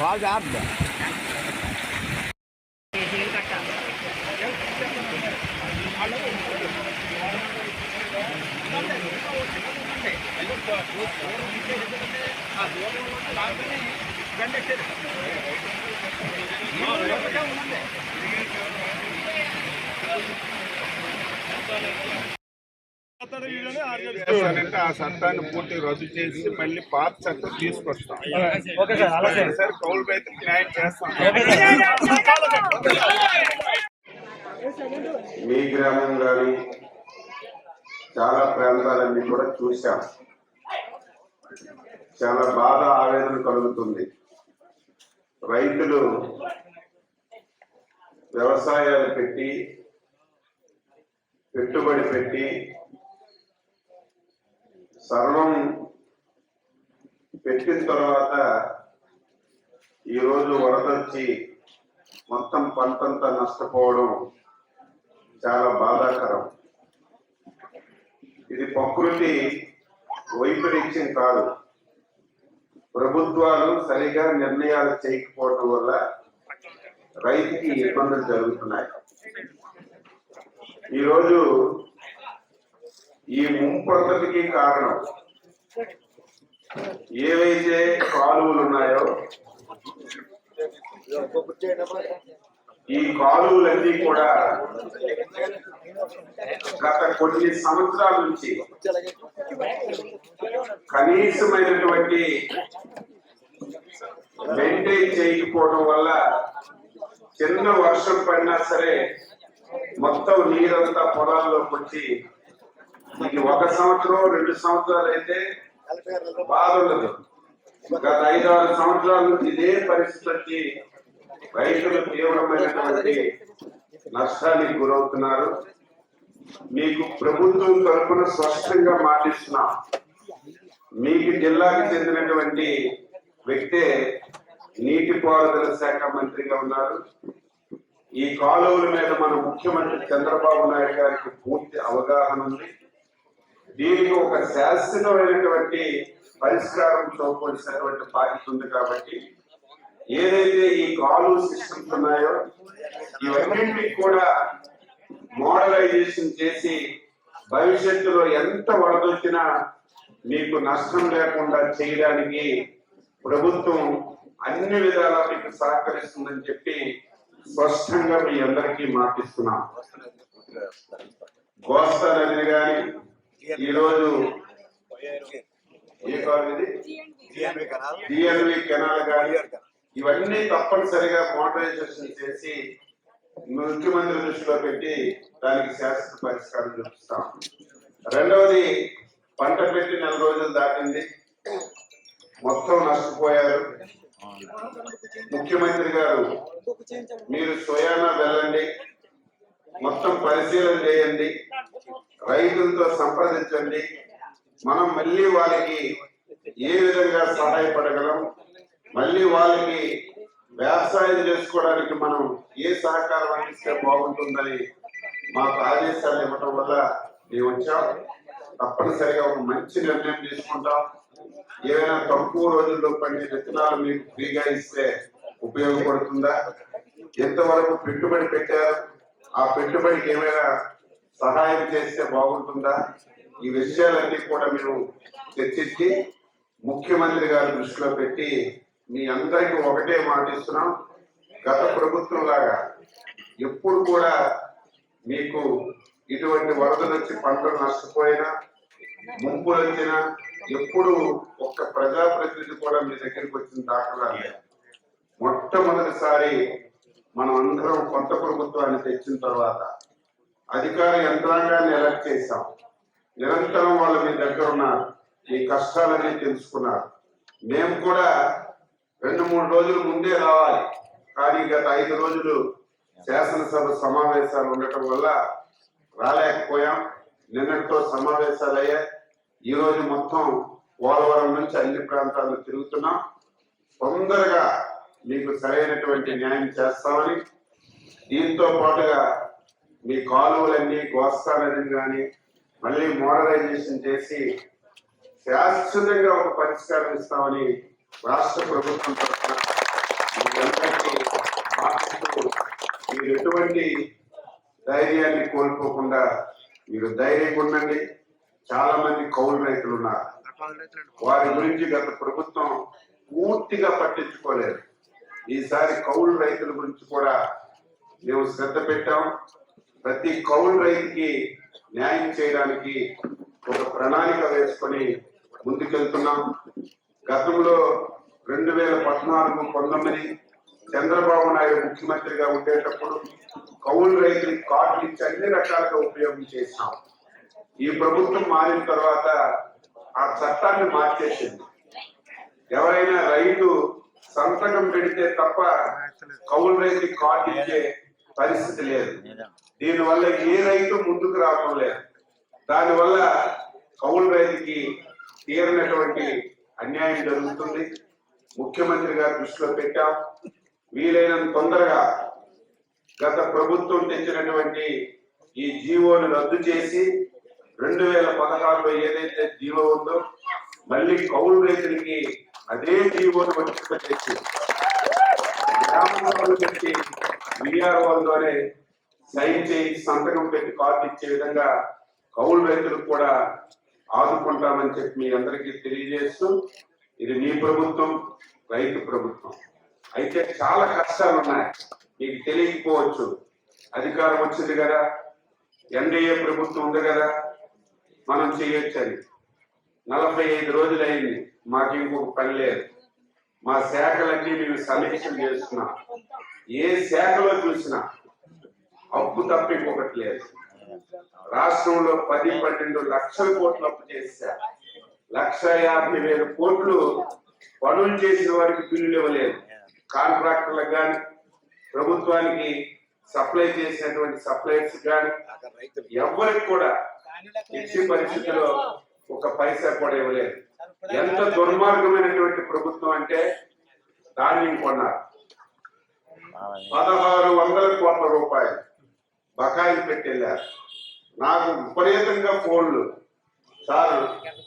ভাজ up the Thank you. ఆ చట్టాన్ని పూర్తి రద్దు చేసి మళ్ళీ పాత చట్టం తీసుకొస్తాం. ఓకే సార్ అలాగే సార్ కౌలు రైతులకు న్యాయం చేస్తాం. మీ గ్రామం కానీ చాలా ప్రాంతాలన్నీ కూడా చూశాం. చాలా బాధ ఆవేదన కలుగుతుంది. రైతులు వ్యవసాయాలు పెట్టి పెట్టుబడి పెట్టి సర్వం పెట్టిన తర్వాత ఈరోజు వరదొచ్చి మొత్తం పంటంతా నష్టపోవడం చాలా బాధాకరం. ఇది ప్రకృతి వైపరీత్యం కాదు. ప్రభుత్వాలు సరిగా నిర్ణయాలు చేయకపోవటం వల్ల రైతుకి ఇబ్బందులు జరుగుతున్నాయి. ఈరోజు ఈ ముంపొంతటికి కారణం ఏవైతే కాలువలు ఉన్నాయో ఈ కాలువలన్నీ కూడా గత కొన్ని సంవత్సరాల నుంచి కనీసమైనటువంటి మెయింటైన్ చేయకపోవడం వల్ల చిన్న వర్షం పడినా సరే మొత్తం నీరంతా పొలాల్లోకి వచ్చి ఇది ఒక సంవత్సరం రెండు సంవత్సరాలు అయితే బాధ ఉండదు. గత ఐదు ఆరు సంవత్సరాల నుంచి ఇదే పరిస్థితి వచ్చి రైతులు తీవ్రమైనటువంటి నష్టానికి గురవుతున్నారు. మీకు ప్రభుత్వం తరఫున స్పష్టంగా మాటిస్తున్నాం. మీకు జిల్లాకి చెందినటువంటి వ్యక్తే నీటిపారుదల శాఖ మంత్రిగా ఉన్నారు. ఈ కాలువల మీద మన ముఖ్యమంత్రి చంద్రబాబు నాయుడు గారికి పూర్తి అవగాహన ఉంది. దీనికి ఒక శాశ్వతమైనటువంటి పరిష్కారం చూపవలసినటువంటి బాధ్యత ఉంది కాబట్టి ఏదైతే ఈ కాలువ సిస్టమ్స్ ఉన్నాయో ఇవన్నింటికి కూడా మోడలైజేషన్ చేసి భవిష్యత్తులో ఎంత వరదొచ్చినా మీకు నష్టం లేకుండా చేయడానికి ప్రభుత్వం అన్ని విధాలా మీకు సహకరిస్తుందని చెప్పి స్పష్టంగా మీ అందరికీ మాటిస్తున్నాం. గోస్తా నది గాని ఈరోజు ఏ కెనాల్ గాని ఇవన్నీ తప్పనిసరిగా మోడరైజేషన్ చేసి ముఖ్యమంత్రి దృష్టిలో పెట్టి దానికి శాశ్వత పరిష్కారం చూపిస్తాం. రెండవది పంట పెట్టి నెల రోజులు దాటింది. మొత్తం నష్టపోయారు. ముఖ్యమంత్రి గారు మీరు స్వయానా వెళ్ళండి మొత్తం పరిశీలన చేయండి రైతులతో సంప్రదించండి. మనం మళ్ళీ వాళ్ళకి ఏ విధంగా సహాయపడగలం మళ్ళీ వాళ్ళకి వ్యవసాయం చేసుకోవడానికి మనం ఏ సహకారం అందిస్తే బాగుంటుందని మాకు ఆదేశాలు ఇవ్వటం వల్ల మేము వచ్చాం. తప్పనిసరిగా ఒక మంచి నిర్ణయం తీసుకుంటాం. ఏమైనా తక్కువ రోజుల్లో పండే విత్తనాలు మీకు ఫ్రీగా ఇస్తే ఉపయోగపడుతుందా? ఎంతవరకు పెట్టుబడి పెట్టారు? ఆ పెట్టుబడికి ఏమైనా సహాయం చేస్తే బాగుంటుందా? ఈ విషయాలన్నీ కూడా మీరు చర్చించి ముఖ్యమంత్రి గారి దృష్టిలో పెట్టి మీ అందరికీ ఒకటే మాటిస్తున్నాం గత ప్రభుత్వం లాగా ఎప్పుడు కూడా మీకు ఇటువంటి వరదలు వచ్చి పంటలు నష్టపోయినా ముంపులు వచ్చినా ఎప్పుడు ఒక్క ప్రజాప్రతినిధి కూడా మీ దగ్గరికి వచ్చిన దాఖలా మొట్టమొదటిసారి మనం అందరం కొత్త ప్రభుత్వాన్ని తెచ్చిన తర్వాత అధికార యంత్రాంగాన్ని ఎలక్ట్ చేశాం. నిరంతరం వాళ్ళు మీ దగ్గర ఉన్నారు. మీ కష్టాలన్నీ తెలుసుకున్నారు. మేము కూడా రెండు మూడు రోజులు ముందే రావాలి. కానీ గత ఐదు రోజులు శాసనసభ సమావేశాలు ఉండటం వల్ల రాలేకపోయాం. నిన్నటితో సమావేశాలు అయ్యాయి. ఈ రోజు మొత్తం పోలవరం నుంచి అన్ని ప్రాంతాల్లో తిరుగుతున్నాం. తొందరగా మీకు సరైనటువంటి న్యాయం చేస్తామని దీంతో పాటుగా మీ కాలువలన్నీ గోస్తాలని కానీ మళ్ళీ మోడలైజేషన్ చేసి శాశ్వతంగా ఒక పరిష్కారం ఇస్తామని రాష్ట్ర ప్రభుత్వం తరఫున మీరు ఎటువంటి ధైర్యాన్ని కోల్పోకుండా మీరు ధైర్యంగా ఉండండి. చాలా మంది కౌలు రైతులు ఉన్నారు. వారి గురించి గత ప్రభుత్వం పూర్తిగా పట్టించుకోలేదు. ఈసారి కౌలు రైతుల గురించి కూడా మేము శ్రద్ధ పెట్టాం. ప్రతి కౌలు రైతుకి న్యాయం చేయడానికి ఒక ప్రణాళిక వేసుకొని ముందుకెళ్తున్నాం. గతంలో రెండు వేల పద్నాలుగు పంతొమ్మిది చంద్రబాబు నాయుడు ముఖ్యమంత్రిగా ఉండేటప్పుడు కౌలు రైతులకు కార్డులు ఇచ్చి అన్ని రకాలుగా ఉపయోగం చేశాం. ఈ ప్రభుత్వం మారిన తర్వాత ఆ చట్టాన్ని మార్చేసింది. ఎవరైనా రైతు సంతకం పెడితే తప్ప కౌలు రైతు కార్డు ఇచ్చే పరిస్థితి లేదు. దీనివల్ల ఏ రైతు ముందుకు రావడం లేదు. దానివల్ల కౌలు రైతుకి తీరనటువంటి అన్యాయం జరుగుతుంది. ముఖ్యమంత్రి గారు దృష్టిలో పెట్టాం. వీలైనంత తొందరగా గత ప్రభుత్వం తెచ్చినటువంటి ఈ జీవోను రద్దు చేసి రెండు వేల పదహారులో ఏదైతే జీవో ఉందో మళ్ళీ కౌలు రైతులకి అదే జీవోను వర్తింపజేసి గ్రామంలో పెట్టి విఆర్ఓలతోనే సైన్ చేయించి సంతకం పెట్టి కార్డు ఇచ్చే విధంగా కౌలు రైతులకు కూడా ఆదుకుంటామని చెప్పి మీ అందరికీ తెలియజేస్తూ ఇది మీ ప్రభుత్వం రైతు ప్రభుత్వం. అయితే చాలా కష్టాలు ఉన్నాయి. మీకు తెలియకపోవచ్చు. అధికారం వచ్చింది కదా. ఎన్డీఏ ప్రభుత్వం ఉంది కదా. మనం చేయొచ్చని. నలభై ఐదు రోజులు అయింది మాకు ఇంకొక పని లేదు. మా శాఖలన్నీ మేము సమీక్షలు చేస్తున్నాం. ఏ శాఖలో చూసినా అప్పు తప్ప ఇంకొకటి లేదు. రాష్ట్రంలో పది పన్నెండు లక్షల కోట్లు అప్పు చేశారు లక్ష యాభై వేల కోట్లు పనులు చేసిన వారికి బిల్లులు ఇవ్వలేదు. కాంట్రాక్టర్లకు కానీ ప్రభుత్వానికి సప్లై చేసినటువంటి సప్లైర్స్ కానీ ఎవరికి కూడా ఇచ్చే పరిస్థితిలో ఒక పైసా కూడా ఇవ్వలేదు. ఎంత దుర్మార్గమైనటువంటి ప్రభుత్వం అంటే ధాన్యం కొన్నారు. పదహారు వందల కోట్ల రూపాయలు బకాయిలు పెట్టెళ్ళారు. నాకు విపరీతంగా ఫోన్లు. సార్